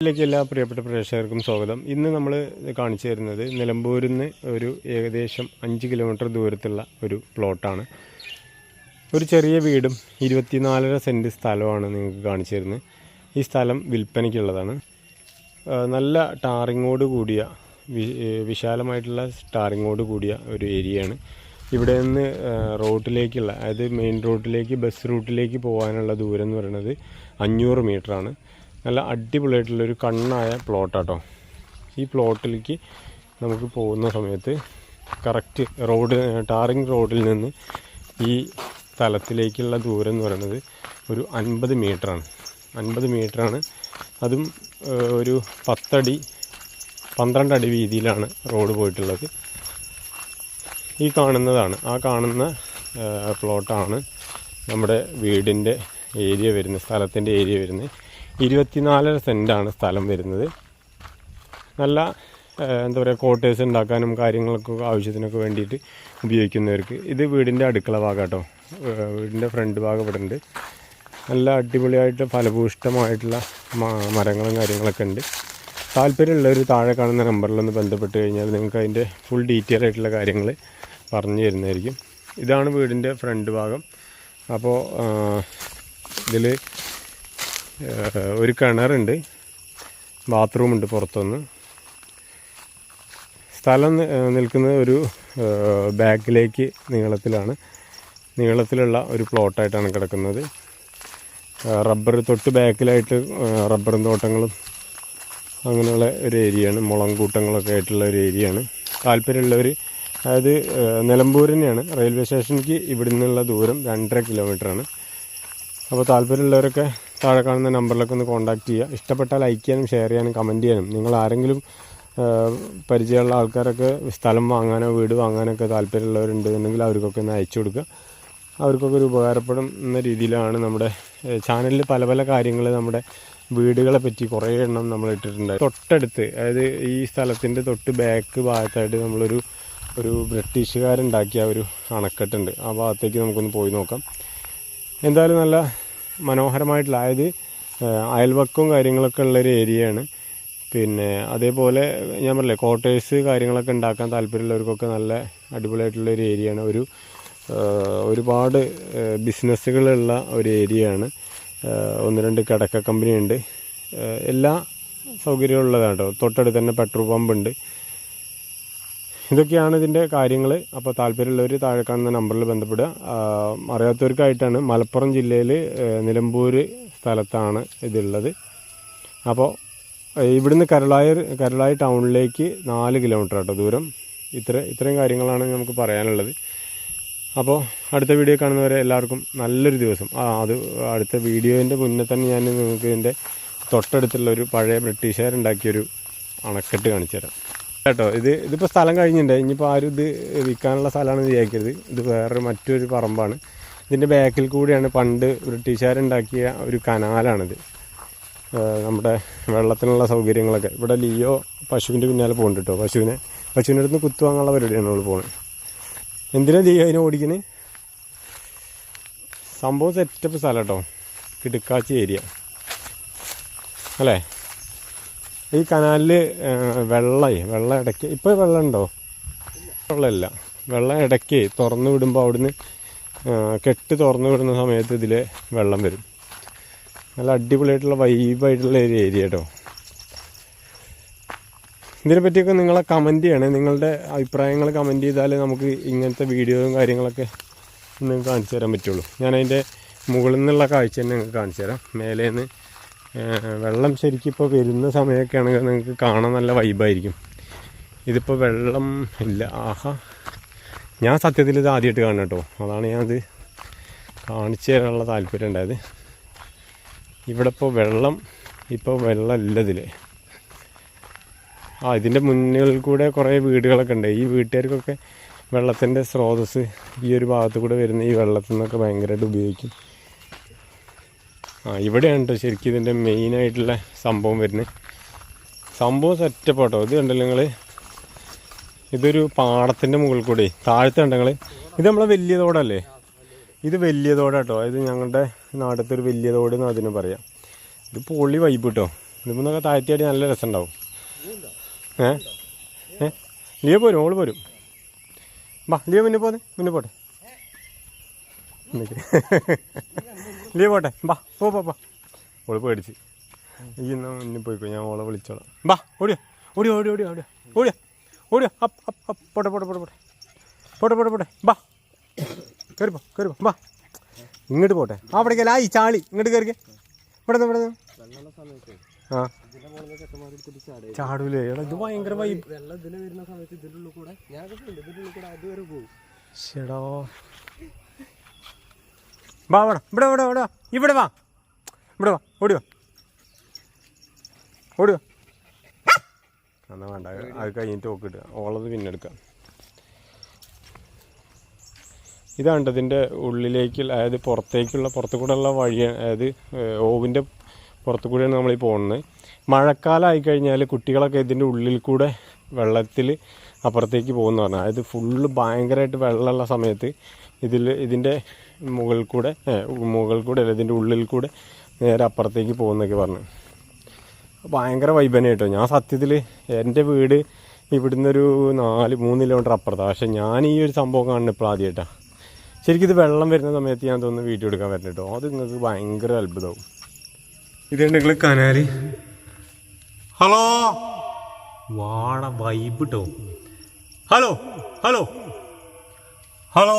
ിലേക്ക് എല്ലാ പ്രിയപ്പെട്ട പ്രേക്ഷകർക്കും സ്വാഗതം. ഇന്ന് നമ്മൾ കാണിച്ചു തരുന്നത് നിലമ്പൂരിൽ നിന്ന് ഒരു ഏകദേശം അഞ്ച് കിലോമീറ്റർ ദൂരത്തുള്ള ഒരു പ്ലോട്ടാണ്. ഒരു ചെറിയ വീടും ഇരുപത്തിനാലര സെന്റ് സ്ഥലമാണ് നിങ്ങൾക്ക് കാണിച്ചു തരുന്നത്. ഈ സ്ഥലം വിൽപ്പനയ്ക്കുള്ളതാണ്. നല്ല ടാറിങ്ങോട് കൂടിയ വിശാലമായിട്ടുള്ള ടാറിങ്ങോട് കൂടിയ ഒരു ഏരിയയാണ്. ഇവിടെ നിന്ന് ആ, റോട്ടിലേക്കുള്ള അതായത് മെയിൻ റോട്ടിലേക്ക് ബസ് റൂട്ടിലേക്ക് പോകാനുള്ള ദൂരം എന്ന് പറയുന്നത് അഞ്ഞൂറ് മീറ്ററാണ്. നല്ല അടിപൊളിയായിട്ടുള്ളൊരു കണ്ണായ പ്ലോട്ടാട്ടോ. ഈ പ്ലോട്ടിലേക്ക് നമുക്ക് പോകുന്ന സമയത്ത് കറക്റ്റ് റോഡ് ടാറിങ് റോഡിൽ നിന്ന് ഈ സ്ഥലത്തിലേക്കുള്ള ദൂരം എന്ന് പറയുന്നത് ഒരു അൻപത് മീറ്ററാണ്. അൻപത് മീറ്ററാണ്. അതും ഒരു പത്തടി പന്ത്രണ്ട് അടി വീതിയിലാണ് റോഡ് പോയിട്ടുള്ളത്. ഈ കാണുന്നതാണ്. ആ കാണുന്ന പ്ലോട്ടാണ് നമ്മുടെ വീടിന്റെ ഏരിയ വരുന്നത് സ്ഥലത്തിന്റെ ഏരിയ വരുന്നത്. ഇരുപത്തിനാലര സെന്റാണ് സ്ഥലം വരുന്നത്. നല്ല എന്താ പറയുക ക്വാർട്ടേഴ്സ് ഉണ്ടാക്കാനും കാര്യങ്ങൾക്കൊക്കെ ആവശ്യത്തിനൊക്കെ വേണ്ടിയിട്ട് ഉപയോഗിക്കുന്നവർക്ക്. ഇത് വീടിന്റെ അടുക്കള ഭാഗം കേട്ടോ വീടിന്റെ ഫ്രണ്ട് ഭാഗം ഇവിടെ ഉണ്ട്. നല്ല അടിപൊളിയായിട്ട് ഫലഭൂഷ്ടമായിട്ടുള്ള മരങ്ങളും കാര്യങ്ങളൊക്കെ ഉണ്ട്. താല്പര്യമുള്ളവർ താഴെ കാണുന്ന നമ്പറിലൊന്ന് ബന്ധപ്പെട്ട് കഴിഞ്ഞാൽ നിങ്ങൾക്ക് അതിന്റെ ഫുൾ ഡീറ്റെയിൽ ആയിട്ടുള്ള കാര്യങ്ങൾ പറഞ്ഞു തരുന്നതായിരിക്കും. ഇതാണ് വീടിന്റെ ഫ്രണ്ട് ഭാഗം. അപ്പോൾ ഇതിൽ ഒരു കിണറുണ്ട്. ബാത്റൂമുണ്ട് പുറത്തുനിന്ന്. സ്ഥലം നിൽക്കുന്നത് ഒരു ബാക്കിലേക്ക് നീളത്തിലാണ്. നീളത്തിലുള്ള ഒരു പ്ലോട്ടായിട്ടാണ് കിടക്കുന്നത്. റബ്ബർ തൊട്ട് ബാക്കിലായിട്ട് റബ്ബറും തോട്ടങ്ങളും അങ്ങനെയുള്ള ഒരു ഏരിയയാണ്. മുളം കൂട്ടങ്ങളൊക്കെ ആയിട്ടുള്ള ഒരു ഏരിയയാണ്. താല്പര്യമുള്ളവർ അതായത് നിലമ്പൂർ തന്നെയാണ്. റെയിൽവേ സ്റ്റേഷനിലേക്ക് ഇവിടെ നിന്നുള്ള ദൂരം രണ്ടര കിലോമീറ്ററാണ്. അപ്പോൾ താല്പര്യമുള്ളവരൊക്കെ താഴെ കാണുന്ന നമ്പറിലൊക്കെ ഒന്ന് കോൺടാക്ട് ചെയ്യുക. ഇഷ്ടപ്പെട്ടാൽ ലൈക്ക് ചെയ്യാനും ഷെയർ ചെയ്യാനും കമന്റ് ചെയ്യാനും. നിങ്ങൾ ആരെങ്കിലും പരിചയമുള്ള ആൾക്കാരൊക്കെ സ്ഥലം വാങ്ങാനോ വീട് വാങ്ങാനൊക്കെ താല്പര്യമുള്ളവരുണ്ടെന്നുണ്ടെങ്കിൽ അവർക്കൊക്കെ ഒന്ന് അയച്ചു കൊടുക്കുക. അവർക്കൊക്കെ ഒരു ഉപകാരപ്പെടും എന്ന രീതിയിലാണ് നമ്മുടെ ചാനലിൽ പല പല കാര്യങ്ങൾ നമ്മുടെ വീടുകളെ പറ്റി കുറേ എണ്ണം നമ്മൾ ഇട്ടിട്ടുണ്ട് തൊട്ടടുത്ത് അതായത് ഈ സ്ഥലത്തിന്റെ തൊട്ട് ബാക്ക് ഭാഗത്തായിട്ട് നമ്മളൊരു ഒരു ബ്രിട്ടീഷുകാരുണ്ടാക്കിയ ഒരു അണക്കെട്ടുണ്ട്. ആ ഭാഗത്തേക്ക് നമുക്കൊന്ന് പോയി നോക്കാം. എന്തായാലും നല്ല മനോഹരമായിട്ടുള്ള അതായത് അയൽവക്കവും കാര്യങ്ങളൊക്കെ ഉള്ളൊരു ഏരിയയാണ്. പിന്നെ അതേപോലെ ഞാൻ പറഞ്ഞില്ലേ ക്വാർട്ടേഴ്സ് കാര്യങ്ങളൊക്കെ ഉണ്ടാക്കാൻ താല്പര്യമുള്ളവർക്കൊക്കെ നല്ല അടിപൊളിയായിട്ടുള്ള ഒരു ഏരിയയാണ്. ഒരു ഒരുപാട് ബിസിനസ്സുകളുള്ള ഒരു ഏരിയയാണ്. ഒന്ന് രണ്ട് കിടക്ക കമ്പനിയുണ്ട് എല്ലാ സൗകര്യമുള്ളതാണ് കേട്ടോ. തൊട്ടടുത്ത് തന്നെ പെട്രോൾ പമ്പ് ഉണ്ട്. ഇതൊക്കെയാണ് ഇതിന്റെ കാര്യങ്ങൾ അപ്പോൾ താല്പര്യമുള്ളവർ താഴെ കാണുന്ന നമ്പറിൽ ബന്ധപ്പെടുക. അറിയാത്തവർക്കായിട്ടാണ് മലപ്പുറം ജില്ലയിൽ നിലമ്പൂർ സ്ഥലത്താണ് ഇതുള്ളത്. അപ്പോൾ ഇവിടുന്ന് ഇവിടുന്ന് കരളായ ടൗണിലേക്ക് നാല് കിലോമീറ്റർ കേട്ടോ ദൂരം. ഇത്ര ഇത്രയും കാര്യങ്ങളാണ് നമുക്ക് പറയാനുള്ളത്. അപ്പോൾ അടുത്ത വീഡിയോ കാണുന്നവരെ എല്ലാവർക്കും നല്ലൊരു ദിവസം. അത് അടുത്ത വീഡിയോന്റെ മുന്നേ തന്നെ ഞാൻ നിങ്ങൾക്ക് ഇതിന്റെ തൊട്ടടുത്തുള്ള ഒരു പഴയ ബ്രിട്ടീഷുകാരുണ്ടാക്കിയൊരു അണക്കെട്ട് കാണിച്ചു തരാം കേട്ടോ ഇത് ഇതിപ്പോൾ സ്ഥലം കഴിഞ്ഞിട്ടുണ്ട്. ഇനിയിപ്പോൾ ആരും ഇത് വിൽക്കാനുള്ള സ്ഥലമാണെന്ന് വിചാരിക്കരുത്. ഇത് വേറൊരു മറ്റൊരു പറമ്പാണ്. ഇതിന്റെ ബാക്കിൽ കൂടിയാണ് പണ്ട് ബ്രിട്ടീഷുകാരുണ്ടാക്കിയ ഒരു കനാലാണിത്. നമ്മുടെ വെള്ളത്തിനുള്ള സൗകര്യങ്ങളൊക്കെ. ഇവിടെ ലിയോ പശുവിന്റെ പിന്നാലെ പോകുന്നുണ്ട് കേട്ടോ പശുവിനെ. പശുവിന്റെ അടുത്ത് കുത്തു വാങ്ങാനുള്ള പരിപാടിയാണ് നമ്മൾ പോകുന്നത് എന്തിനാ ലിയോ അതിനെ ഓടിക്കണേ? സംഭവം സെറ്റപ്പ് സ്ഥലം കേട്ടോ. കിടുക്കാച്ചി ഏരിയ അല്ലേ? ഈ കനാലിൽ വെള്ളമേ വെള്ളം ഇടയ്ക്ക്. ഇപ്പോൾ വെള്ളം ഉണ്ടോ? വെള്ളമില്ല. വെള്ളം ഇടയ്ക്ക് തുറന്നു വിടുമ്പോൾ അവിടുന്ന് കെട്ട് തുറന്നു വിടുന്ന സമയത്ത് ഇതിൽ വെള്ളം വരും. നല്ല അടിപൊളിയായിട്ടുള്ള വൈബായിട്ടുള്ള ഒരു ഏരിയ കേട്ടോ ഇതിനെ പറ്റിയൊക്കെ നിങ്ങളെ കമന്റ് ചെയ്യണേ. നിങ്ങളുടെ അഭിപ്രായങ്ങൾ കമന്റ് ചെയ്താൽ നമുക്ക് ഇങ്ങനത്തെ വീഡിയോയും കാര്യങ്ങളൊക്കെ നിങ്ങൾക്ക് കാണിച്ചു തരാൻ പറ്റുള്ളൂ. ഞാനതിന്റെ മുകളിൽ നിന്നുള്ള കാഴ്ച തന്നെ നിങ്ങൾക്ക് കാണിച്ചു തരാം. മേലേന്ന് വെള്ളം ശരിക്കും ഇപ്പോൾ വരുന്ന സമയമൊക്കെ ആണെങ്കിൽ നിങ്ങൾക്ക് കാണാൻ നല്ല വൈബായിരിക്കും ഇതിപ്പോൾ വെള്ളം ഇല്ല. ആഹാ. ഞാൻ സത്യത്തിൽ ഇത് ആദ്യമായിട്ട് കാണണം കേട്ടോ. അതാണ് ഞാനത് കാണിച്ചു തരാനുള്ള താല്പര്യം ഉണ്ടായത്. ഇവിടെ ഇപ്പോൾ വെള്ളം ഇപ്പോൾ വെള്ളം ഇതിൽ ആ ഇതിന്റെ മുന്നിൽ കൂടെ കുറേ വീടുകളൊക്കെ ഉണ്ട്. ഈ വീട്ടുകാർക്കൊക്കെ വെള്ളത്തിന്റെ സ്രോതസ് ഈ ഒരു ഭാഗത്തു കൂടെ വരുന്ന ഈ വെള്ളത്തിൽ നിന്നൊക്കെ ഭയങ്കരമായിട്ട് ഉപയോഗിക്കും. ആ ഇവിടെയാണ് കേട്ടോ ശരിക്കും ഇതിന്റെ മെയിനായിട്ടുള്ള സംഭവം വരുന്നത്. സംഭവം സെറ്റപ്പ് കേട്ടോ ഇത് കണ്ടല്ലോ നിങ്ങൾ ഇതൊരു പാടത്തിന്റെ മുകളിൽ കൂടെ താഴത്തെ ഉണ്ടെങ്കിൽ ഇത് നമ്മളെ വലിയ തോടല്ലേ? ഇത് വലിയ തോടാട്ടോ. ഇത് ഞങ്ങളുടെ നാടത്തെ ഒരു വലിയ തോട് എന്ന് അതിന് പറയാം. ഇത് പൊള്ളി വൈബ് കേട്ടോ ഇതിന്നൊക്കെ താഴ്ത്തിയാടി നല്ല രസമുണ്ടാവും. ഏ? ഏ? ലിയ പോരും ഓൾ പോരും. വാ ലിയ മുന്നേ പോന്നെ മുന്നേ പോട്ടെ. നിക്ക്. ലീവ് പോട്ടെ. ബാ പോ പോ ഓൾ പേടിച്ച്. ഈ എന്നാ മുന്നിൽ പോയിക്കോ ഞാൻ ഓളെ വിളിച്ചോളാം. ബാ ഓടിയോ. ഓടിയോ ഓടിയോ ഓടിയോ ഓടിയോ. ഓടിയോ. ഓടിയോ. അപ്പ് അപ്പ് അപ്പ് പോട്ടെ പോട്ടെ പോട്ടെ പോട്ടെ. പോട്ടെ പോട്ടെ പോട്ടെ. വാ കയറിപ്പോ കയറിപ്പോ ബാ. ഇങ്ങോട്ട് പോട്ടെ. അവിടേക്കല്ല ആ ഈ ചാളി. ഇങ്ങോട്ട് കയറിക്കേ ഇവിടെ നിന്ന് ഇവിടെ നിന്ന്. ആ. ചാടൂലേ. എടാ ഇത് ഭയങ്കര വൈബ് വെള്ളം ഇതിന് വരുന്ന സമയത്ത് ഇതിന്റെ ഉള്ളിൽ കൂടെ ഞാൻ കണ്ടിട്ടുണ്ട് ഇതിന്റെ ഉള്ളിൽ കൂടെ അതുവരെ പോകും. ശടാ വാ വാ ഇവിടെ ഇവിടെ ഇവിടെ. ഇവിടെ വാ. ഇവിടെ വാ ഓടി വാ. ഓടി വാ. വേണ്ട അത് കഴിഞ്ഞിട്ട് നോക്കിട്ട് ഓളത് പിന്നെ എടുക്കാം. ഇതാണ് ഇതിന്റെ ഉള്ളിലേക്കുള്ള അതായത് പുറത്തേക്കുള്ള പുറത്തു കൂടെയുള്ള വഴി അതായത് ഓവിന്റെ പുറത്തു കൂടെയാണ് നമ്മൾ ഈ പോകുന്നത്. മഴക്കാലം ആയിക്കഴിഞ്ഞാൽ കുട്ടികളൊക്കെ ഇതിന്റെ ഉള്ളിൽ കൂടെ വെള്ളത്തിൽ അപ്പുറത്തേക്ക് പോകുന്ന പറഞ്ഞാൽ അതായത് ഫുള്ള് ഭയങ്കരമായിട്ട് വെള്ളമുള്ള സമയത്ത് ഇതിൽ ഇതിന്റെ മുകളിൽ കൂടെ മുകളിൽ കൂടെ അല്ല ഇതിന്റെ ഉള്ളിൽ കൂടെ നേരെ അപ്പുറത്തേക്ക് പോകുന്നൊക്കെ പറഞ്ഞു. ഭയങ്കര വൈബനെ കേട്ടോ. ഞാൻ സത്യത്തിൽ എന്റെ വീട് ഇവിടുന്ന് ഒരു നാല് മൂന്ന് കിലോമീറ്റർ അപ്പുറത്താണ് പക്ഷേ ഞാൻ ഈ ഒരു സംഭവം കാണുന്നത് ഇപ്പോൾ ആദ്യമായിട്ടാണ് ശരിക്കും ഇത് വെള്ളം വരുന്ന സമയത്ത് ഞാൻ തോന്നുന്നു വീഡിയോ എടുക്കാൻ പറ്റും കേട്ടോ. അത് നിങ്ങൾക്ക് ഭയങ്കര അത്ഭുതമാവും. ഇതുണ്ടെങ്കിൽ കനാലി? ഹലോ? വാട വൈബ് കേട്ടോ. Hello? Hello? Hello?